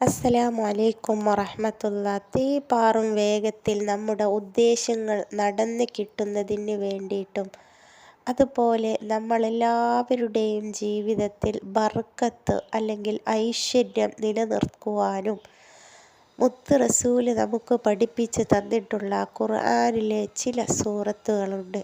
അസ്സലാമു അലൈക്കും വറഹമത്തുള്ള തീ പാറും വേഗത്തിൽ നമ്മുടെ ഉദ്ദേശങ്ങൾ നടന്ന് കിട്ടുന്നതിന് വേണ്ടിയിട്ടും അതുപോലെ നമ്മളെല്ലാവരുടെയും ജീവിതത്തിൽ ബർക്കത്ത് അല്ലെങ്കിൽ ഐശ്വര്യം നിലനിർത്തുവാനും മുത്ത് റസൂൽ നമുക്ക് പഠിപ്പിച്ച് തന്നിട്ടുള്ള ഖുർആനിലെ ചില സൂറത്തുകളുണ്ട്.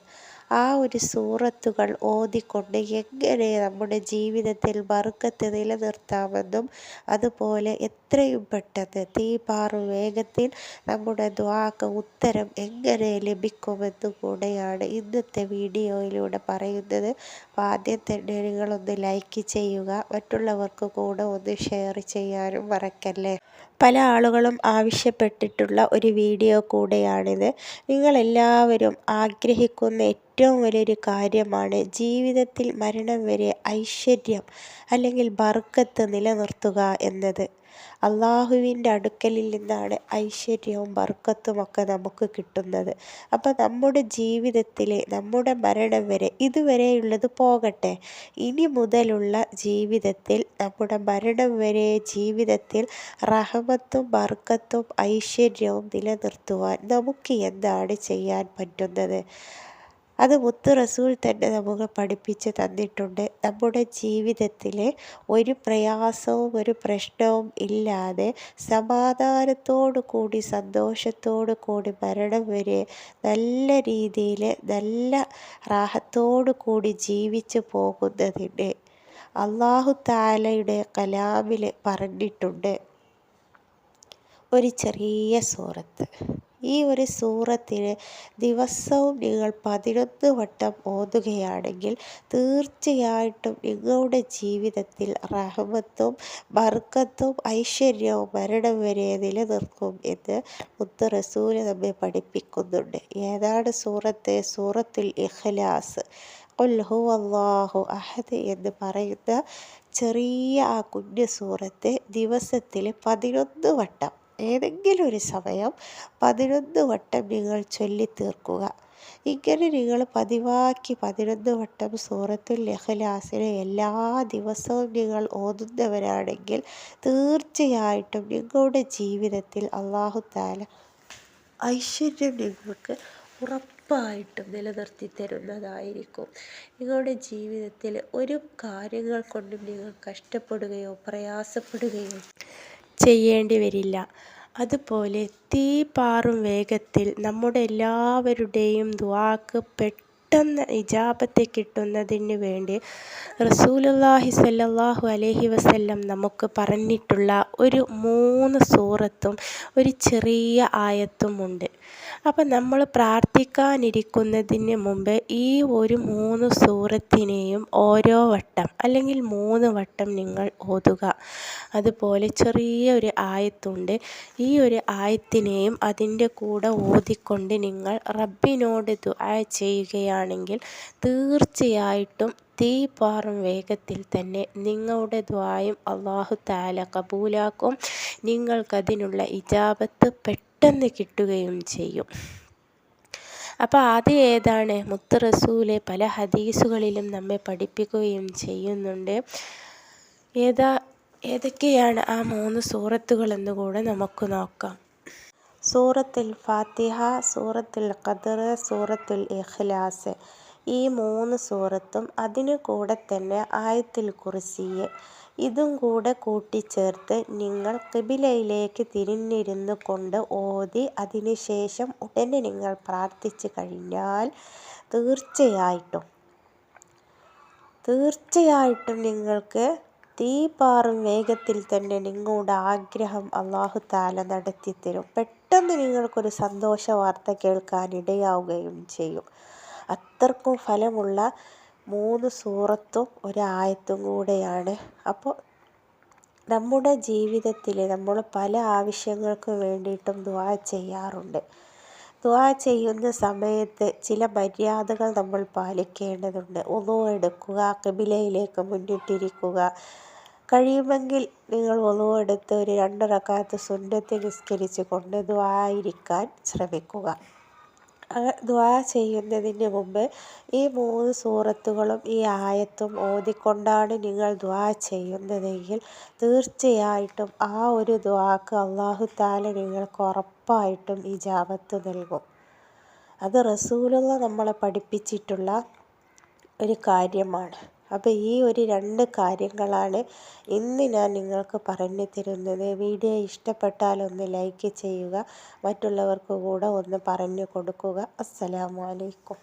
ആ ഒരു സൂറത്തുകൾ ഓതിക്കൊണ്ട് എങ്ങനെ നമ്മുടെ ജീവിതത്തിൽ ബർക്കത്ത് നിലനിർത്താമെന്നും അതുപോലെ എത്രയും പെട്ടെന്ന് തീപാറു വേഗത്തിൽ നമ്മുടെ ദ്വാക്ക് ഉത്തരം എങ്ങനെ ലഭിക്കുമെന്ന് കൂടെയാണ് ഇന്നത്തെ വീഡിയോയിലൂടെ പറയുന്നത്. ആദ്യം തന്നെ നിങ്ങളൊന്ന് ലൈക്ക് ചെയ്യുക മറ്റുള്ളവർക്ക് കൂടെ ഒന്ന് ഷെയർ ചെയ്യാനും മറക്കല്ലേ? പല ആളുകളും ആവശ്യപ്പെട്ടിട്ടുള്ള ഒരു വീഡിയോ കൂടെയാണിത്. നിങ്ങളെല്ലാവരും ആഗ്രഹിക്കുന്ന ഏറ്റവും വലിയൊരു കാര്യമാണ് ജീവിതത്തിൽ മരണം വരെ ഐശ്വര്യം അല്ലെങ്കിൽ ബർക്കത്ത് നിലനിർത്തുക എന്നത്. അള്ളാഹുവിന്റെ അടുക്കലിൽ നിന്നാണ് ഐശ്വര്യവും ബർക്കത്തും ഒക്കെ നമുക്ക് കിട്ടുന്നത്. അപ്പോൾ നമ്മുടെ ജീവിതത്തിലെ നമ്മുടെ മരണം വരെ ഇതുവരെയുള്ളത് പോകട്ടെ. ഇനി മുതലുള്ള ജീവിതത്തിൽ നമ്മുടെ മരണം വരെ ജീവിതത്തിൽ റഹമത്തും ബർക്കത്തും ഐശ്വര്യവും നിലനിർത്തുവാൻ നമുക്ക് എന്താണ് ചെയ്യാൻ പറ്റുന്നത്? അത് മുത്ത് റസൂൽ തന്നെ നമുക്ക് പഠിപ്പിച്ച് തന്നിട്ടുണ്ട്. നമ്മുടെ ജീവിതത്തിലെ ഒരു പ്രയാസവും ഒരു പ്രശ്നവും ഇല്ലാതെ സമാധാനത്തോടു കൂടി സന്തോഷത്തോടു കൂടി മരണം വരെ നല്ല രീതിയിൽ നല്ല റാഹത്തോടു കൂടി ജീവിച്ചു പോകുന്നതിന് അള്ളാഹു താലയുടെ കലാമിൽ പറഞ്ഞിട്ടുണ്ട്. ഒരു ചെറിയ സൂറത്ത്. ഈ ഒരു സൂറത്തിൽ ദിവസവും നിങ്ങൾ പതിനൊന്ന് വട്ടം ഓതുകയാണെങ്കിൽ തീർച്ചയായിട്ടും നിങ്ങളുടെ ജീവിതത്തിൽ റഹമത്തും ബർക്കത്തും ഐശ്വര്യവും മരണം വരെ നിലനിർത്തും എന്ന് മുത്ത് റസൂൽ നമ്മെ പഠിപ്പിക്കുന്നുണ്ട്. ഏതാണ് സൂറത്ത്? സൂറത്തുൽ ഇഖ്ലാസ്. ഹു അഹദ് എന്ന് പറയുന്ന ചെറിയ ആ കുഞ്ഞു സൂറത്ത് ദിവസത്തിൽ പതിനൊന്ന് വട്ടം ഏതെങ്കിലും ഒരു സമയം പതിനൊന്ന് വട്ടം നിങ്ങൾ ചൊല്ലി തീർക്കുക ഇങ്ങനെ നിങ്ങൾ പതിവാക്കി പതിനൊന്ന് വട്ടം സൂറത്തുൽ ലഹലാസിനെ എല്ലാ ദിവസവും നിങ്ങൾ ഓതുന്നവരാണെങ്കിൽ തീർച്ചയായിട്ടും നിങ്ങളുടെ ജീവിതത്തിൽ അള്ളാഹു താല ഐശ്വര്യം നിങ്ങൾക്ക് ഉറപ്പായിട്ടും നിലനിർത്തി തരുന്നതായിരിക്കും. നിങ്ങളുടെ ജീവിതത്തിൽ ഒരു കാര്യങ്ങൾ കൊണ്ടും നിങ്ങൾ കഷ്ടപ്പെടുകയോ പ്രയാസപ്പെടുകയോ ചെയ്യേണ്ടി വരില്ല. അതുപോലെ തീ പാറും വേഗത്തിൽ നമ്മുടെ എല്ലാവരുടെയും ദ്വാക്ക് പെട്ടെന്ന് ഇജാബത്ത് കിട്ടുന്നതിന് വേണ്ടി റസൂലുള്ളാഹി സല്ലാഹു അലൈഹി വസല്ലം നമുക്ക് പറഞ്ഞിട്ടുള്ള ഒരു മൂന്ന് സൂറത്തും ഒരു ചെറിയ ആയത്തും ഉണ്ട് അപ്പം നമ്മൾ പ്രാർത്ഥിക്കാനിരിക്കുന്നതിന് മുമ്പ് ഈ ഒരു മൂന്ന് സൂറത്തിനെയും ഓരോ വട്ടം അല്ലെങ്കിൽ മൂന്ന് വട്ടം നിങ്ങൾ ഓതുക. അതുപോലെ ചെറിയ ഒരു ആയത്തുണ്ട്. ഈ ഒരു ആയത്തിനെയും അതിന്റെ കൂടെ ഓതിക്കൊണ്ട് നിങ്ങൾ റബ്ബിനോട് ദുആ ചെയ്യുകയാണെങ്കിൽ തീർച്ചയായിട്ടും തീ പാറും വേഗത്തിൽ തന്നെ നിങ്ങളുടെ ദ്വായും അള്ളാഹു താല കബൂലാക്കും. നിങ്ങൾക്കതിനുള്ള ഇജാബത്ത് പെട്ടെന്ന് കിട്ടുകയും ചെയ്യും. അപ്പോൾ ആദ്യം ഏതാണ്? മുത്ത് റസൂലെ പല ഹദീസുകളിലും നമ്മെ പഠിപ്പിക്കുകയും ചെയ്യുന്നുണ്ട്. ഏതാ ഏതൊക്കെയാണ് ആ മൂന്ന് സൂറത്തുകൾ എന്ന് കൂടെ നമുക്ക് നോക്കാം. സൂറത്തുൽ ഫാത്തിഹ സൂറത്തുൽ ഖദർ സൂറത്തുൽ ഇഖ്ലാസ്. ഈ മൂന്ന് സൂറത്തും അതിനു കൂടെ തന്നെ ആയത്തുൽ കുറിസിയെ ഇതും കൂടെ കൂട്ടിച്ചേർത്ത് നിങ്ങൾ കിബിലയിലേക്ക് തിരിഞ്ഞിരുന്ന് കൊണ്ട് ഓതി അതിനുശേഷം ഉടനെ നിങ്ങൾ പ്രാർത്ഥിച്ചു കഴിഞ്ഞാൽ തീർച്ചയായിട്ടും തീർച്ചയായിട്ടും നിങ്ങൾക്ക് തീ പാറും വേഗത്തിൽ തന്നെ നിങ്ങളുടെ ആഗ്രഹം അള്ളാഹു താല നടത്തിത്തരും. പെട്ടെന്ന് നിങ്ങൾക്കൊരു സന്തോഷ വാർത്ത കേൾക്കാൻ ഇടയാവുകയും ചെയ്യും. അത്രക്കും ഫലമുള്ള മൂന്ന് സൂറത്തും ഒരായത്തും കൂടെയാണ്. അപ്പോൾ നമ്മുടെ ജീവിതത്തിൽ നമ്മൾ പല ആവശ്യങ്ങൾക്കും വേണ്ടിയിട്ടും ദുആ ചെയ്യാറുണ്ട്. ദുആ ചെയ്യുന്ന സമയത്ത് ചില മര്യാദകൾ നമ്മൾ പാലിക്കേണ്ടതുണ്ട്. ഒന്നു എടുക്കുക കിബിലയിലേക്ക് മുന്നിട്ടിരിക്കുക. കഴിയുമെങ്കിൽ നിങ്ങൾ ഒന്നു എടുത്ത് ഒരു രണ്ട് റക്കാത്ത് സുന്നത്ത് നിസ്കരിച്ച് കൊണ്ട് ദ്വായിരിക്കാൻ ശ്രമിക്കുക. ദ്വാ ചെയ്യുന്നതിന് മുമ്പ് ഈ മൂന്ന് സൂറത്തുകളും ഈ ആയത്തും ഓതിക്കൊണ്ടാണ് നിങ്ങൾ ദ്വാ ചെയ്യുന്നതെങ്കിൽ തീർച്ചയായിട്ടും ആ ഒരു ദ്വാക്ക് അള്ളാഹു താല നിങ്ങൾക്ക് ഉറപ്പായിട്ടും ഈ ജാപത്ത് നൽകും. അത് റസൂലുള്ള നമ്മളെ പഠിപ്പിച്ചിട്ടുള്ള ഒരു കാര്യമാണ്. അപ്പോൾ ഈ ഒരു രണ്ട് കാര്യങ്ങളാണ് ഇന്ന് ഞാൻ നിങ്ങൾക്ക് പറഞ്ഞു തരുന്നത്. വീഡിയോ ഇഷ്ടപ്പെട്ടാൽ ഒന്ന് ലൈക്ക് ചെയ്യുക മറ്റുള്ളവർക്ക് കൂടെ ഒന്ന് പറഞ്ഞു കൊടുക്കുക. അസ്സലാമു അലൈക്കും.